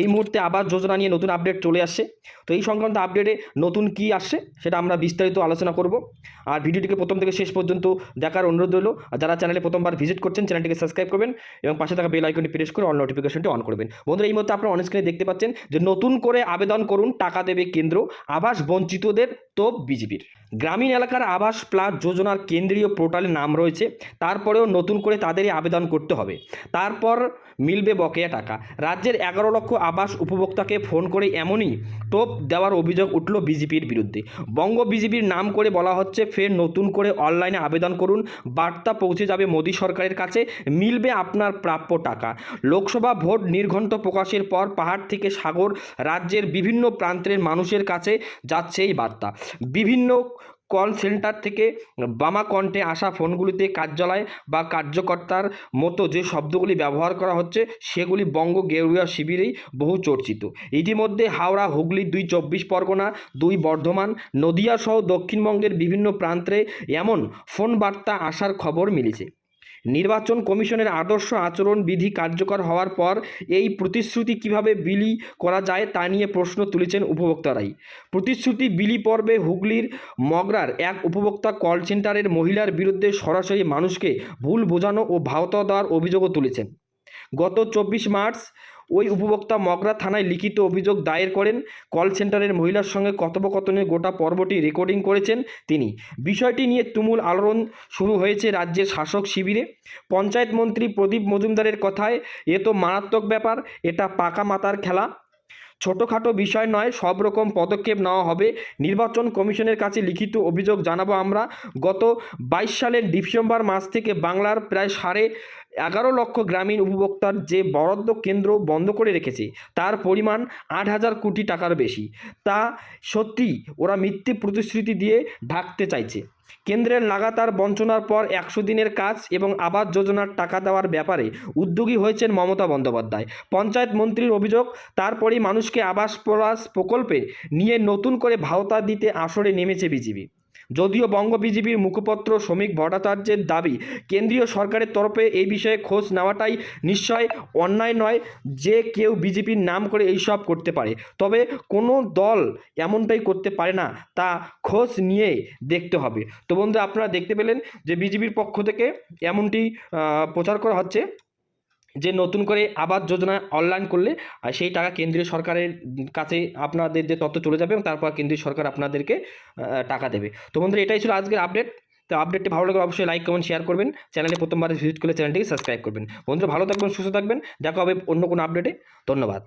এই মুহূর্তে আবাস যোজনা নিয়ে নতুন আপডেট চলে আসছে তো এই সংক্রান্ত আপডেটে নতুন কি আসছে সেটা আমরা বিস্তারিত আলোচনা করব। আর ভিডিওটিকে প্রথম থেকে শেষ পর্যন্ত দেখার অনুরোধ রইল, আর যারা চ্যানেলে প্রথমবার ভিজিট করছেন চ্যানেলটিকে সাবস্ক্রাইব করবেন এবং পাশে থাকা বেল আইকনটি প্রেস করে অল নোটিফিকেশনটি অন করবেন। বন্ধুরা, এই মুহূর্তে আপনারা অন স্ক্রিনে দেখতে পাচ্ছেন যে নতুন করে আবেদন করুন টাকা দেবে কেন্দ্র আবাস বঞ্চিতদের তোপ বিজেপির। গ্রামীণ এলাকার আবাস প্লাস যোজনার কেন্দ্রীয় পোর্টালে নাম রয়েছে। তারপরেও নতুন করে তাদেরই আবেদন করতে হবে। তারপর মিলবে বকেয়া টাকা। রাজ্যের এগারো লক্ষ আবাস উপভোক্তাকে ফোন করে এমনই টোপ দেওয়ার অভিযোগ উঠল বিজেপির বিরুদ্ধে। বঙ্গ বিজেপির নাম করে বলা হচ্ছে, ফের নতুন করে অনলাইনে আবেদন করুন। বার্তা পৌঁছে যাবে মোদী সরকারের কাছে। মিলবে আপনার প্রাপ্য টাকা। লোকসভা ভোট নির্ঘণ্ট প্রকাশের পর পাহাড় থেকে সাগর রাজ্যের বিভিন্ন প্রান্তের মানুষের কাছে যাচ্ছে এই বার্তা। বিভিন্ন কল সেন্টার থেকে বামা কণ্ঠে আসা ফোনগুলিতে কার্যালয় বা কার্যকর্তার মতো যে শব্দগুলি ব্যবহার করা হচ্ছে, সেগুলি বঙ্গ গেরুয়া শিবিরেই বহু চর্চিত ইতিমধ্যে হাওড়া, হুগলি দুই চব্বিশ পরগনা, দুই বর্ধমান, নদিয়া সহ দক্ষিণবঙ্গের বিভিন্ন প্রান্তে এমন ফোন বার্তা আসার খবর মিলেছে। নির্বাচন কমিশনের আদর্শ আচরণ বিধি কার্যকর হওয়ার পর এই প্রতিশ্রুতি কীভাবে বিলি করা যায় তা নিয়ে প্রশ্ন তুলেছেন উপভোক্তারাই। প্রতিশ্রুতি বিলি পর্বে হুগলির মগরার এক উপভোক্তা কল সেন্টারের মহিলার বিরুদ্ধে সরাসরি মানুষকে ভুল বোঝানো ও ভাওতা দেওয়ার অভিযোগও তুলেছেন। গত চব্বিশ মার্চ ওই উপভোক্তা মগরা থানায় লিখিত অভিযোগ দায়ের করেন। কল সেন্টারের মহিলার সঙ্গে কথোপকথনের গোটা পর্বটি রেকর্ডিং করেছেন তিনি। বিষয়টি নিয়ে তুমুল আলোড়ন শুরু হয়েছে রাজ্যের শাসক শিবিরে। পঞ্চায়েত মন্ত্রী প্রদীপ মজুমদারের কথায়, এ তো মারাত্মক ব্যাপার, এটা পাকা মাতার খেলা। ছোটোখাটো বিষয় নয়, সব রকম পদক্ষেপ নেওয়া হবে। নির্বাচন কমিশনের কাছে লিখিত অভিযোগ জানাব আমরা। গত বাইশ সালের ডিসেম্বর মাস থেকে বাংলার প্রায় সাড়ে এগারো লক্ষ গ্রামীণ উপভোক্তার যে বরাদ্দ কেন্দ্র বন্ধ করে রেখেছে, তার পরিমাণ আট হাজার কোটি টাকার বেশি। তা সত্যি ওরা মিথ্যে প্রতিশ্রুতি দিয়ে ঢাকতে চাইছে। কেন্দ্রের লাগাতার বঞ্চনার পর একশো দিনের কাজ এবং আবাস যোজনার টাকা দেওয়ার ব্যাপারে উদ্যোগী হয়েছেন মমতা বন্দ্যোপাধ্যায়। পঞ্চায়েত মন্ত্রীর অভিযোগ, তারপরেই মানুষকে আবাস পলাশ প্রকল্পে নিয়ে নতুন করে ভাওতা দিতে আসরে নেমেছে বিজেপি। যদিও বঙ্গ বিজেপির মুখপত্র শ্রমিক ভট্টাচার্যের দাবি, কেন্দ্রীয় সরকারের তরফে এই বিষয়ে খোঁজ নেওয়াটাই নিশ্চয় অন্যায় নয় যে কেউ বিজেপির নাম করে এইসব করতে পারে। তবে কোনো দল এমনটাই করতে পারে না, তা খোঁজ নিয়ে দেখতে হবে। তো বন্ধু আপনারা দেখতে পেলেন যে বিজেপির পক্ষ থেকে এমনটি প্রচার করা হচ্ছে। যে নতুন করে আবাস যোজনা অনলাইন করলে সেই টাকা কেন্দ্রীয় সরকারের কাছে আপনাদের যে তথ্য চলে যাবে এবং তারপর কেন্দ্রীয় সরকার আপনাদেরকে টাকা দেবে। তো বন্ধুরা, এটাই ছিল আজকের আপডেট তো আপডেটটি ভালো লাগলে অবশ্যই লাইক কমেন্ট শেয়ার করবেন। চ্যানেলে প্রথমবার ভিজিট করলে চ্যানেলটিকে সাবস্ক্রাইব করবেন। বন্ধুরা, ভালো থাকবেন, সুস্থ থাকবেন। দেখা হবে অন্য কোনো আপডেটে ধন্যবাদ।